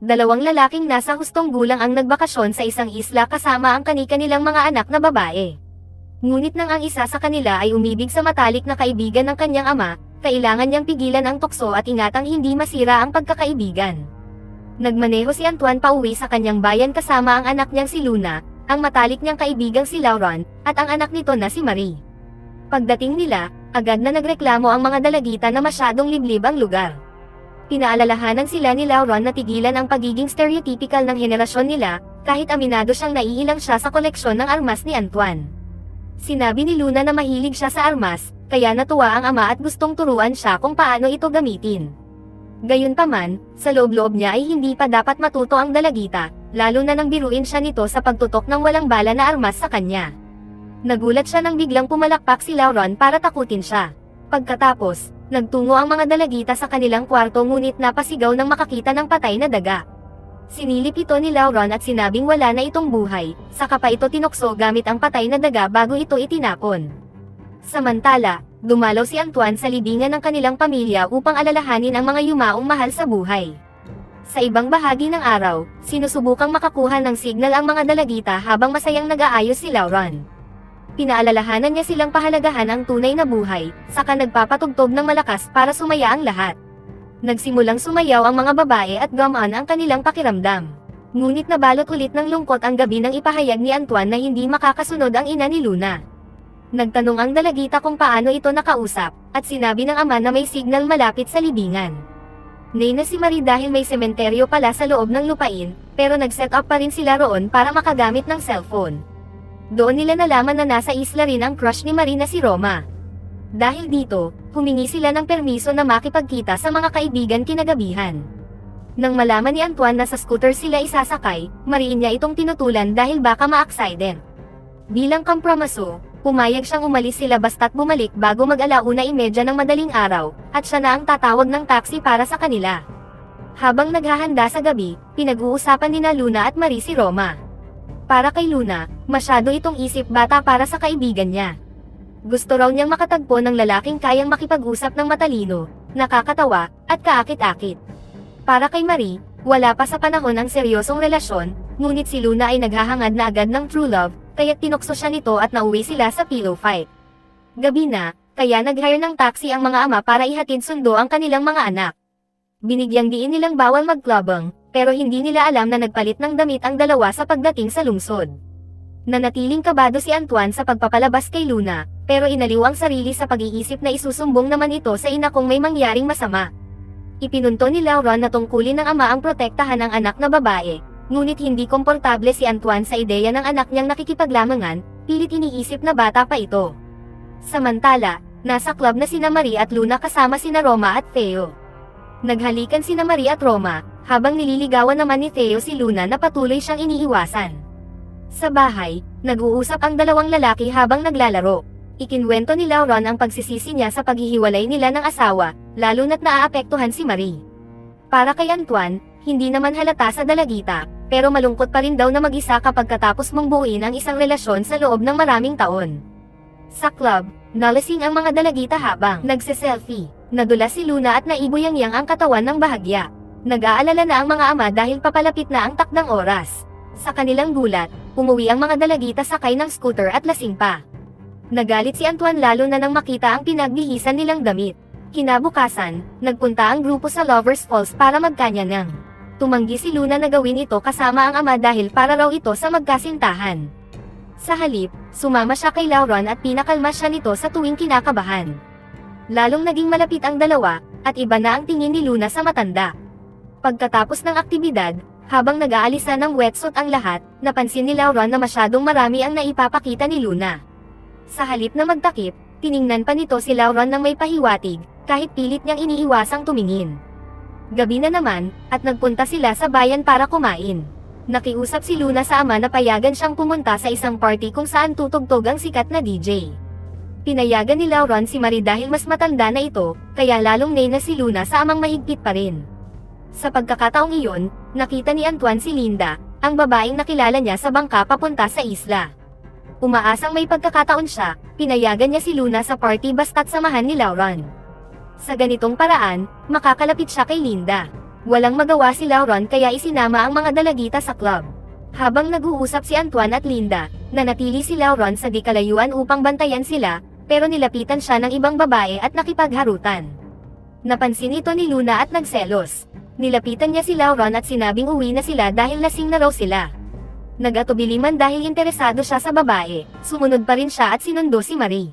Dalawang lalaking nasa hustong gulang ang nagbakasyon sa isang isla kasama ang kani-kanilang mga anak na babae. Ngunit nang ang isa sa kanila ay umibig sa matalik na kaibigan ng kanyang ama, kailangan niyang pigilan ang tukso at ingatang hindi masira ang pagkakaibigan. Nagmaneho si Antoine pauwi sa kanyang bayan kasama ang anak niyang si Luna, ang matalik niyang kaibigang si Lauron, at ang anak nito na si Marie. Pagdating nila, agad na nagreklamo ang mga dalagita na masyadong liblib ang lugar. Pinaalalahanan sila ni Lauron na tigilan ang pagiging stereotypical ng henerasyon nila, kahit aminado siyang naiilang siya sa koleksyon ng armas ni Antoine. Sinabi ni Luna na mahilig siya sa armas, kaya natuwa ang ama at gustong turuan siya kung paano ito gamitin. Gayunpaman, sa loob-loob niya ay hindi pa dapat matuto ang dalagita, lalo na nang biruin siya nito sa pagtutok ng walang bala na armas sa kanya. Nagulat siya nang biglang pumalakpak si Lauron para takutin siya. Pagkatapos, nagtungo ang mga dalagita sa kanilang kwarto ngunit napasigaw nang makakita ng patay na daga. Sinilip ito ni Lauron at sinabing wala na itong buhay, saka pa ito tinokso gamit ang patay na daga bago ito itinapon. Samantala, dumalaw si Antoine sa libingan ng kanilang pamilya upang alalahanin ang mga yumaong mahal sa buhay. Sa ibang bahagi ng araw, sinusubukang makakuha ng signal ang mga dalagita habang masayang nag-aayos si Lauron. Pinaalalahanan niya silang pahalagahan ang tunay na buhay, saka nagpapatugtog ng malakas para sumaya ang lahat. Nagsimulang sumayaw ang mga babae at gumaan ang kanilang pakiramdam. Ngunit nabalot ulit ng lungkot ang gabi nang ipahayag ni Antoine na hindi makakasunod ang ina ni Luna. Nagtanong ang dalagita kung paano ito nakausap, at sinabi ng ama na may signal malapit sa libingan. Nay na si Marie dahil may sementeryo pala sa loob ng lupain, pero nag-set up pa rin sila roon para makagamit ng cellphone. Doon nila nalaman na nasa isla rin ang crush ni Marie na si Roma. Dahil dito, humingi sila ng permiso na makipagkita sa mga kaibigan kinagabihan. Nang malaman ni Antoine na sa scooter sila isasakay, mariin niya itong tinutulan dahil baka ma-aksident. Bilang kompromiso, pumayag siyang umalis sila basta't bumalik bago mag-alauna imedya ng madaling araw, at siya na ang tatawag ng taxi para sa kanila. Habang naghahanda sa gabi, pinag-uusapan ni na Luna at Marie si Roma. Para kay Luna, masyado itong isip bata para sa kaibigan niya. Gusto raw niyang makatagpo ng lalaking kayang makipag-usap ng matalino, nakakatawa, at kaakit-akit. Para kay Marie, wala pa sa panahon ang seryosong relasyon, ngunit si Luna ay naghahangad na agad ng true love, kaya't tinokso siya nito at nauwi sila sa pillow fight. Gabi na, kaya nag-hire ng taxi ang mga ama para ihatid sundo ang kanilang mga anak. Binigyang diin nilang bawal magklabang, pero hindi nila alam na nagpalit ng damit ang dalawa sa pagdating sa lungsod. Nanatiling kabado si Antoine sa pagpapalabas kay Luna, pero inaliw ang sarili sa pag-iisip na isusumbong naman ito sa ina kung may mangyaring masama. Ipinunto ni Lauron na tungkulin ng ama ang protektahan ng anak na babae, ngunit hindi komportable si Antoine sa ideya ng anak niyang nakikipaglamangan, pilit iniisip na bata pa ito. Samantala, nasa club na sina Marie at Luna kasama sina Roma at Theo. Naghalikan sina Marie at Roma, habang nililigawan naman ni Theo si Luna na patuloy siyang iniiwasan. Sa bahay, nag-uusap ang dalawang lalaki habang naglalaro. Ikinwento ni Lauron ang pagsisisi niya sa paghihiwalay nila ng asawa, lalo na't naaapektuhan si Marie. Para kay Antoine, hindi naman halata sa dalagita, pero malungkot pa rin daw na mag-isa kapag katapos mong buuin ang isang relasyon sa loob ng maraming taon. Sa club, nalasing ang mga dalagita habang nagse-selfie. Nadula si Luna at naibuyang-yang ang katawan ng bahagya. Nag-aalala na ang mga ama dahil papalapit na ang takdang oras. Sa kanilang gulat, umuwi ang mga dalagita sakay ng scooter at lasing pa. Nagalit si Antoine lalo na nang makita ang pinagbihisan nilang damit. Kinabukasan, nagpunta ang grupo sa Lovers Falls para magkanyanang. Tumanggi si Luna na gawin ito kasama ang ama dahil para raw ito sa magkasintahan. Sa halip, sumama siya kay Lauron at pinakalma siya nito sa tuwing kinakabahan. Lalong naging malapit ang dalawa, at iba na ang tingin ni Luna sa matanda. Pagkatapos ng aktibidad, habang nag-aalisa ng wetsuit ang lahat, napansin ni Lauron na masyadong marami ang naipapakita ni Luna. Sa halip na magtakip, tiningnan pa nito si Lauron ng may pahiwatig, kahit pilit niyang iniiwasang tumingin. Gabi na naman, at nagpunta sila sa bayan para kumain. Nakiusap si Luna sa ama na payagan siyang pumunta sa isang party kung saan tutugtog ang sikat na DJ. Pinayagan ni Lauron si Marie dahil mas matanda na ito, kaya lalong nay na si Luna sa amang mahigpit pa rin. Sa pagkakataong iyon, nakita ni Antoine si Linda, ang babaeng nakilala niya sa bangka papunta sa isla. Umaasang may pagkakataon siya, pinayagan niya si Luna sa party basta't samahan ni Lauron. Sa ganitong paraan, makakalapit siya kay Linda. Walang magawa si Lauron kaya isinama ang mga dalagita sa club. Habang nag-uusap si Antoine at Linda, nanatili si Lauron sa di kalayuan upang bantayan sila, pero nilapitan siya ng ibang babae at nakipagharutan. Napansin ito ni Luna at nagselos. Nilapitan niya si Lauron at sinabing uwi na sila dahil lasing na raw sila. Nagatubili man dahil interesado siya sa babae, sumunod pa rin siya at sinundo si Marie.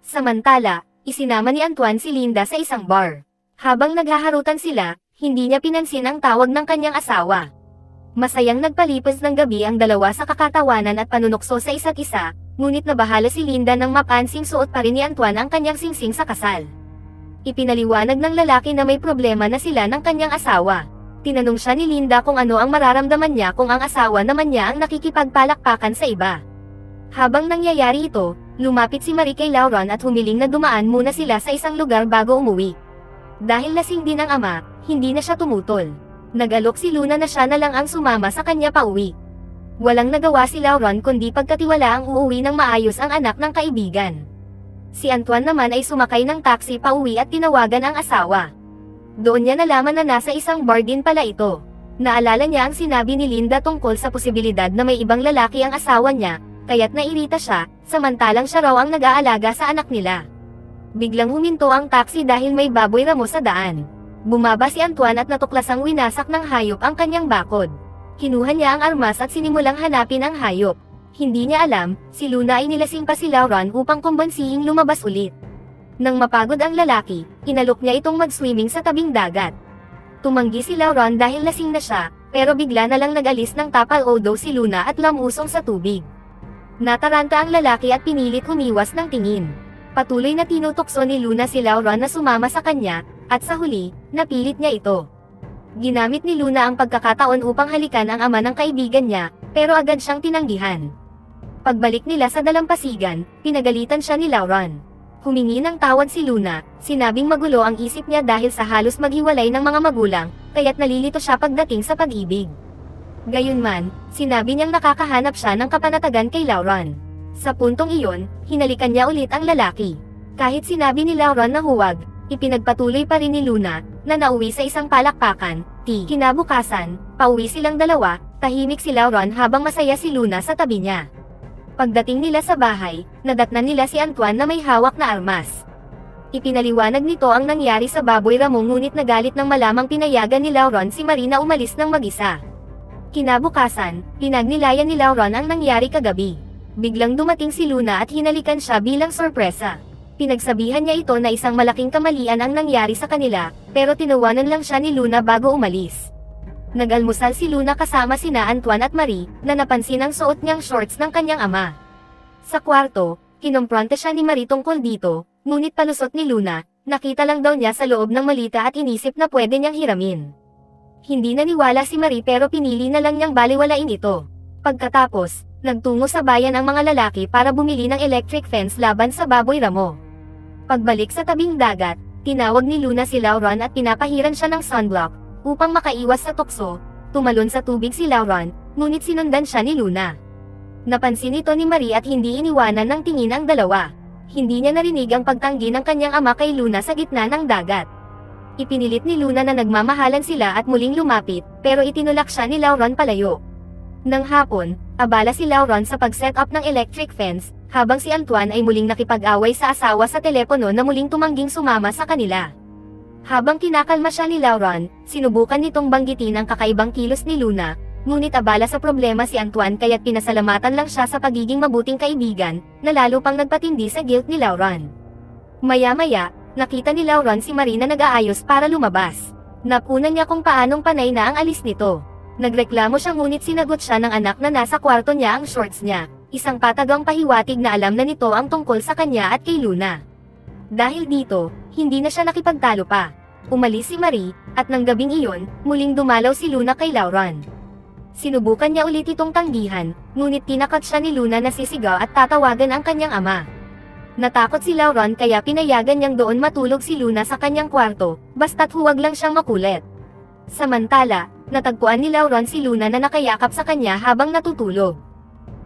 Samantala, isinama ni Antoine si Linda sa isang bar. Habang naghaharutan sila, hindi niya pinansin ang tawag ng kanyang asawa. Masayang nagpalipas ng gabi ang dalawa sa kakatawanan at panunokso sa isa't isa, ngunit nabahala si Linda nang mapansing suot pa rin ni Antoine ang kanyang singsing sa kasal. Ipinaliwanag ng lalaki na may problema na sila ng kanyang asawa. Tinanong siya ni Linda kung ano ang mararamdaman niya kung ang asawa naman niya ang nakikipagpalakpakan sa iba. Habang nangyayari ito, lumapit si Marie kay Lauron at humiling na dumaan muna sila sa isang lugar bago umuwi. Dahil lasing din ang ama, hindi na siya tumutol. Nagalok si Luna na siya na lang ang sumama sa kanya pauwi. Walang nagawa si Lauron kundi pagkatiwala ang uuwi ng maayos ang anak ng kaibigan. Si Antoine naman ay sumakay ng taxi pauwi at tinawagan ang asawa. Doon niya nalaman na nasa isang bar din pala ito. Naalala niya ang sinabi ni Linda tungkol sa posibilidad na may ibang lalaki ang asawa niya, kaya't nairita siya, samantalang siya raw ang nag-aalaga sa anak nila. Biglang huminto ang taxi dahil may baboy ramo sa daan. Bumaba si Antoine at natuklasang winasak ng hayop ang kanyang bakod. Kinuha niya ang armas at sinimulang hanapin ang hayop. Hindi niya alam, si Luna ay nilasing pa si Lauron upang kumbansihing lumabas ulit. Nang mapagod ang lalaki, inalok niya itong mag-swimming sa tabing dagat. Tumanggi si Lauron dahil lasing na siya, pero bigla na lang nag-alis ng tapal odo si Luna at lamusong sa tubig. Nataranta ang lalaki at pinilit umiwas ng tingin. Patuloy na tinutokso ni Luna si Lauron na sumama sa kanya, at sa huli, napilit niya ito. Ginamit ni Luna ang pagkakataon upang halikan ang ama ng kaibigan niya, pero agad siyang tinanggihan. Pagbalik nila sa dalampasigan, pinagalitan siya ni Lauron. Humingi ng tawad si Luna, sinabing magulo ang isip niya dahil sa halos maghiwalay ng mga magulang, kaya't nalilito siya pagdating sa pag-ibig. Gayunman, sinabi niyang nakakahanap siya ng kapanatagan kay Lauron. Sa puntong iyon, hinalikan niya ulit ang lalaki. Kahit sinabi ni Lauron na huwag, ipinagpatuloy pa rin ni Luna, na nauwi sa isang palakpakan, ti. Kinabukasan, pauwi silang dalawa, tahimik si Lauron habang masaya si Luna sa tabi niya. Pagdating nila sa bahay, nadatnan nila si Antoine na may hawak na armas. Ipinaliwanag nito ang nangyari sa baboy ramong ngunit nagalit nang malamang pinayagan ni Lauron si Marina umalis ng mag-isa. Kinabukasan, pinagnilayan ni Lauron ang nangyari kagabi. Biglang dumating si Luna at hinalikan siya bilang sorpresa. Pinagsabihan niya ito na isang malaking kamalian ang nangyari sa kanila, pero tinawanan lang siya ni Luna bago umalis. Nag-almusal si Luna kasama sina Antoine at Marie, na napansin ang suot niyang shorts ng kanyang ama. Sa kwarto, kinumpronte siya ni Marie tungkol dito, ngunit palusot ni Luna, nakita lang daw niya sa loob ng malita at inisip na pwede niyang hiramin. Hindi naniwala si Marie pero pinili na lang niyang baliwalain ito. Pagkatapos, nagtungo sa bayan ang mga lalaki para bumili ng electric fence laban sa baboy ramo. Pagbalik sa tabing dagat, tinawag ni Luna si Lauron at pinapahiran siya ng sunblock, upang makaiwas sa tukso, tumalon sa tubig si Lauron, ngunit sinundan siya ni Luna. Napansin ito ni Marie at hindi iniwanan ng tingin ang dalawa. Hindi niya narinig ang pagtanggi ng kanyang ama kay Luna sa gitna ng dagat. Ipinilit ni Luna na nagmamahalan sila at muling lumapit, pero itinulak siya ni Lauron palayo. Nang hapon, abala si Lauron sa pag-set up ng electric fence, habang si Antoine ay muling nakipag-away sa asawa sa telepono na muling tumangging sumama sa kanila. Habang kinakalma siya ni Lauron, sinubukan nitong banggitin ang kakaibang kilos ni Luna, ngunit abala sa problema si Antoine kaya't pinasalamatan lang siya sa pagiging mabuting kaibigan, na lalo pang nagpatindi sa guilt ni Lauron. Maya-maya, nakita ni Lauron si Marina nag-aayos para lumabas. Napunan niya kung paanong panay na ang alis nito. Nagreklamo siya ngunit sinagot siya ng anak na nasa kwarto niya ang shorts niya, isang patagang pahiwatig na alam na nito ang tungkol sa kanya at kay Luna. Dahil dito, hindi na siya nakipagtalo pa. Umalis si Marie, at ng gabing iyon, muling dumalaw si Luna kay Lauron. Sinubukan niya ulit itong tanggihan, ngunit tinakat siya ni Luna na sisigaw at tatawagan ang kanyang ama. Natakot si Lauron kaya pinayagan niyang doon matulog si Luna sa kanyang kwarto, basta't huwag lang siyang makulit. Samantala, natagpuan ni Lauron si Luna na nakayakap sa kanya habang natutulog.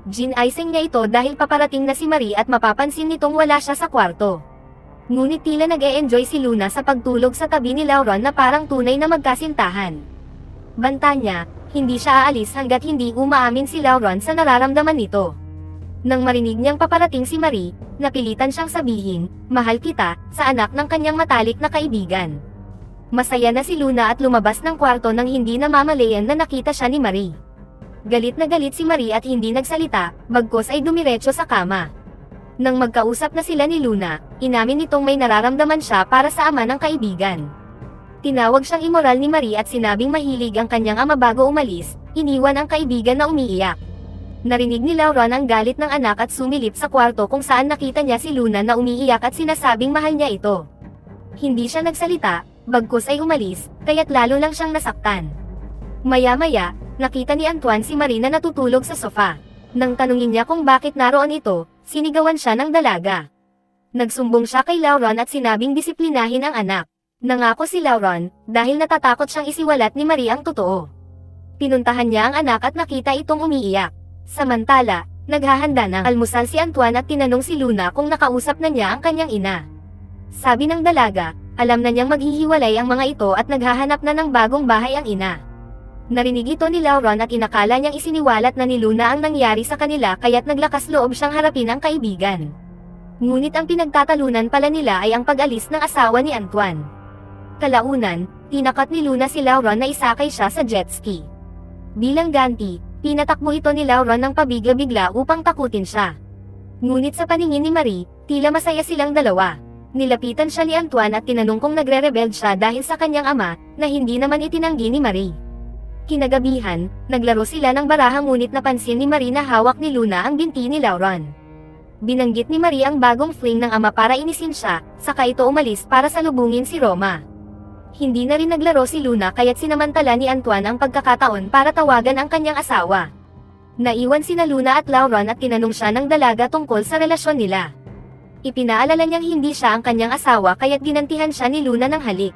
Gin-icing niya ito dahil paparating na si Marie at mapapansin nitong wala siya sa kwarto. Ngunit tila nag-e-enjoy si Luna sa pagtulog sa tabi ni Lauron na parang tunay na magkasintahan. Banta niya, hindi siya aalis hanggat hindi umaamin si Lauron sa nararamdaman nito. Nang marinig niyang paparating si Marie, napilitan siyang sabihin, mahal kita, sa anak ng kanyang matalik na kaibigan. Masaya na si Luna at lumabas ng kwarto nang hindi namamalayan na nakita siya ni Marie. Galit na galit si Marie at hindi nagsalita, bagkos ay dumiretso sa kama. Nang magkausap na sila ni Luna, inamin nitong may nararamdaman siya para sa ama ng kaibigan. Tinawag siyang immoral ni Marie at sinabing mahilig ang kanyang ama bago umalis, iniwan ang kaibigan na umiiyak. Narinig ni Lauron ang galit ng anak at sumilip sa kwarto kung saan nakita niya si Luna na umiiyak at sinasabing mahal niya ito. Hindi siya nagsalita, bagkus ay umalis, kaya't lalo lang siyang nasaktan. Maya-maya, nakita ni Antoine si Marina natutulog sa sofa. Nang tanungin niya kung bakit naroon ito, sinigawan siya ng dalaga. Nagsumbong siya kay Lauron at sinabing disiplinahin ang anak. Nangako si Lauron, dahil natatakot siyang isiwalat ni Marie ang totoo. Pinuntahan niya ang anak at nakita itong umiiyak. Samantala, naghahanda ng almusal si Antoine at tinanong si Luna kung nakausap na niya ang kanyang ina. Sabi ng dalaga, alam na niyang maghihiwalay ang mga ito at naghahanap na ng bagong bahay ang ina. Narinig ito ni Lauron at inakala niyang isiniwalat na ni Luna ang nangyari sa kanila kaya't naglakas loob siyang harapin ang kaibigan. Ngunit ang pinagtatalunan pala nila ay ang pag-alis ng asawa ni Antoine. Kalaunan, tinakat ni Luna si Lauron na isakay siya sa jet ski. Bilang ganti, pinatakbo ito ni Lauron ng pabigla-bigla upang takutin siya. Ngunit sa paningin ni Marie, tila masaya silang dalawa. Nilapitan siya ni Antoine at tinanong kung nagre-rebel siya dahil sa kanyang ama, na hindi naman itinanggi ni Marie. Kinagabihan, naglaro sila ng baraha ngunit napansin ni Marie na hawak ni Luna ang binti ni Lauron. Binanggit ni Marie ang bagong fling ng ama para inisin siya, saka ito umalis para salubungin si Roma. Hindi na rin naglaro si Luna kaya't sinamantala ni Antoine ang pagkakataon para tawagan ang kanyang asawa. Naiwan sina Luna at Lauron at tinanong siya ng dalaga tungkol sa relasyon nila. Ipinaalala niyang hindi siya ang kanyang asawa kaya't ginantihan siya ni Luna ng halik.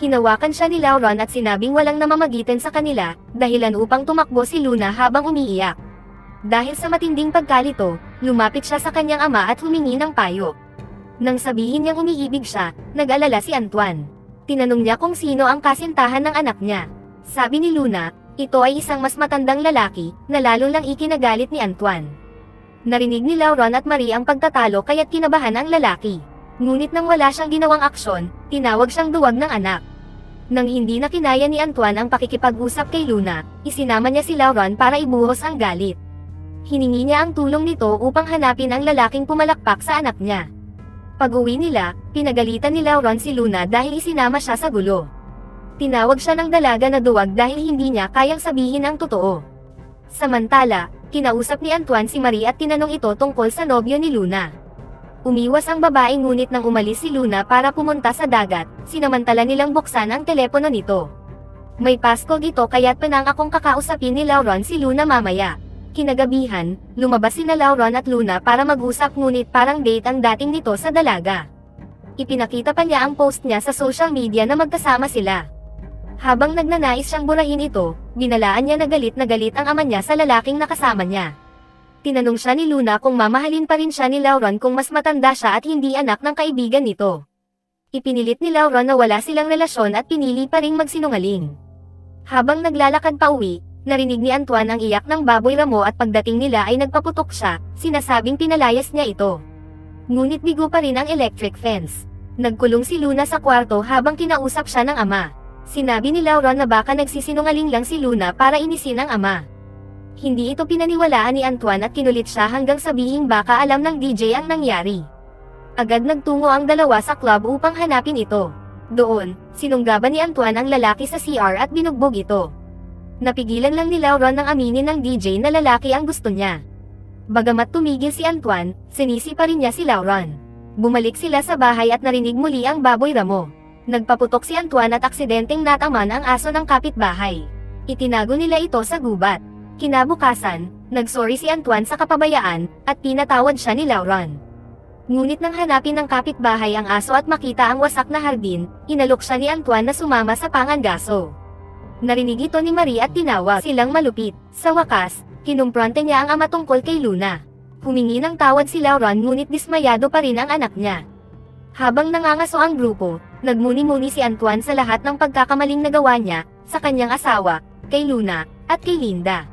Hinawakan siya ni Lauron at sinabing walang namamagitan sa kanila, dahilan upang tumakbo si Luna habang umiiyak. Dahil sa matinding pagkalito, lumapit siya sa kanyang ama at humingi ng payo. Nang sabihin niyang umiibig siya, nag-alala si Antoine. Tinanong niya kung sino ang kasintahan ng anak niya. Sabi ni Luna, ito ay isang mas matandang lalaki, na lalo lang ikinagalit ni Antoine. Narinig ni Lauron at Marie ang pagtatalo kaya't kinabahan ang lalaki. Ngunit nang wala siyang ginawang aksyon, tinawag siyang duwag ng anak. Nang hindi na kinaya ni Antoine ang pakikipag-usap kay Luna, isinama niya si Lauron para ibuhos ang galit. Hiningi niya ang tulong nito upang hanapin ang lalaking pumalakpak sa anak niya. Pag-uwi nila, pinagalitan ni Lauron si Luna dahil isinama siya sa gulo. Tinawag siya ng dalaga na duwag dahil hindi niya kayang sabihin ang totoo. Samantala, kinausap ni Antoine si Marie at tinanong ito tungkol sa nobyo ni Luna. Umiwas ang babae ngunit nang umalis si Luna para pumunta sa dagat, sinamantala nilang buksan ang telepono nito. May passcode ito kaya't pinangakong kakausapin ni Lauron si Luna mamaya. Kinagabihan, lumabas sina Lauron at Luna para mag-usap ngunit parang date ang dating nito sa dalaga. Ipinakita pa niya ang post niya sa social media na magkasama sila. Habang nagnanais siyang burahin ito, binalaan niya na galit na galit ang ama niya sa lalaking nakasama niya. Tinanong siya ni Luna kung mamahalin pa rin siya ni Lauron kung mas matanda siya at hindi anak ng kaibigan nito. Ipinilit ni Lauron na wala silang relasyon at pinili pa ring magsinungaling. Habang naglalakad pa uwi, Narinig ni Antoine ang iyak ng baboy ramo at pagdating nila ay nagpaputok siya, sinasabing pinalayas niya ito. Ngunit bigo pa rin ang electric fence. Nagkulong si Luna sa kwarto habang kinausap siya ng ama. Sinabi ni Lauron na baka nagsisinungaling lang si Luna para inisin ang ama. Hindi ito pinaniwalaan ni Antoine at kinulit siya hanggang sabihing baka alam ng DJ ang nangyari. Agad nagtungo ang dalawa sa club upang hanapin ito. Doon, sinunggaban ni Antoine ang lalaki sa CR at binugbog ito. Napigilan lang ni Lauron ng aminin ng DJ na lalaki ang gusto niya. Bagamat tumigil si Antoine, sinisi pa rin niya si Lauron. Bumalik sila sa bahay at narinig muli ang baboy ramo. Nagpaputok si Antoine at aksidenteng nataman ang aso ng kapitbahay. Itinago nila ito sa gubat. Kinabukasan, nagsorry si Antoine sa kapabayaan, at pinatawad siya ni Lauron. Ngunit nang hanapin ng kapitbahay ang aso at makita ang wasak na hardin, inalok siya ni Antoine na sumama sa pangangaso. Narinig ito ni Marie at tinawag silang malupit. Sa wakas, kinumprante niya ang ama tungkol kay Luna. Humingi ng tawad si Lauron ngunit dismayado pa rin ang anak niya. Habang nangangaso ang grupo, nagmuni-muni si Antoine sa lahat ng pagkakamaling nagawa niya, sa kanyang asawa, kay Luna, at kay Linda.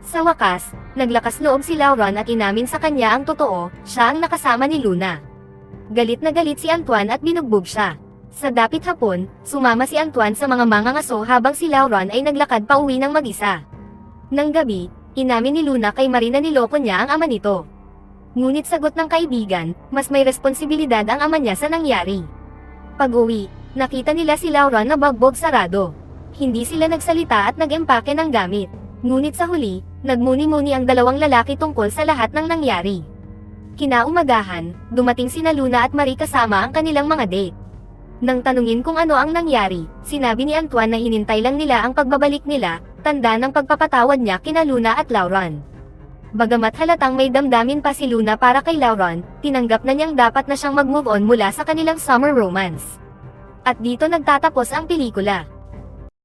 Sa wakas, naglakas loob si Lauren at inamin sa kanya ang totoo, siya ang nakasama ni Luna. Galit na galit si Antoine at binugbog siya. Sa dapit hapon, sumama si Antoine sa mga mangangaso habang si Lauren ay naglakad pa uwi ng mag-isa. Nang gabi, inamin ni Luna kay Marina niloko niya ang ama nito. Ngunit sagot ng kaibigan, mas may responsibilidad ang ama niya sa nangyari. Pag-uwi, nakita nila si Lauren na bagbog sarado. Hindi sila nagsalita at nag-empake ng gamit. Ngunit sa huli, nagmuni-muni ang dalawang lalaki tungkol sa lahat ng nangyari. Kinaumagahan, dumating sina Luna at Marie kasama ang kanilang mga date. Nang tanungin kung ano ang nangyari, sinabi ni Antoine na hinintay lang nila ang pagbabalik nila, tanda ng pagpapatawad niya kina Luna at Lauren. Bagamat halatang may damdamin pa si Luna para kay Lauren, tinanggap na niyang dapat na siyang mag-move on mula sa kanilang summer romance. At dito nagtatapos ang pelikula.